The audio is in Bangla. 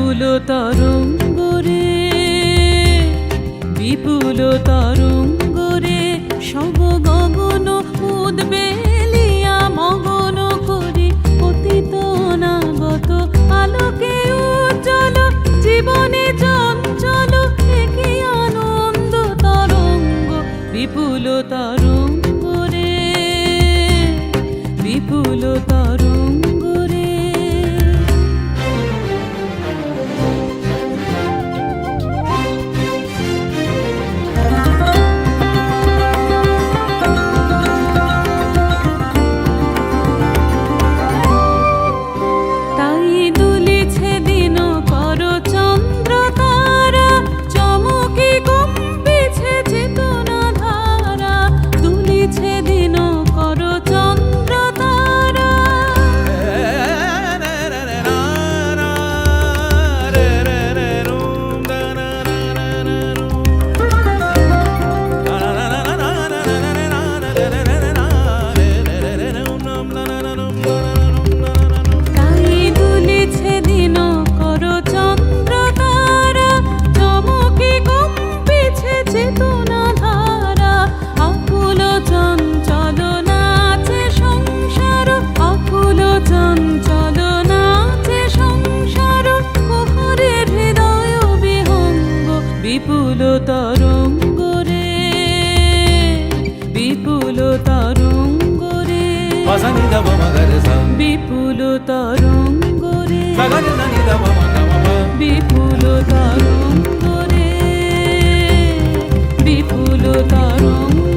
বিপুল তরঙ্গ রে বিপুল তরঙ্গ রে সব গগন উদ্বেলিয়া মগন করি অতীত নাগত আলোকে উজ্জ্বল, জীবনে চঞ্চল, একে আনন্দ তরঙ্গ। বিপুল তরঙ্গ বিপুল তরঙ্গরে বিপুল তরঙ্গ রে পাসানি দম মগর বিপুল তরঙ্গ রে বিপুল তরঙ্গ বিপুল তরঙ্গ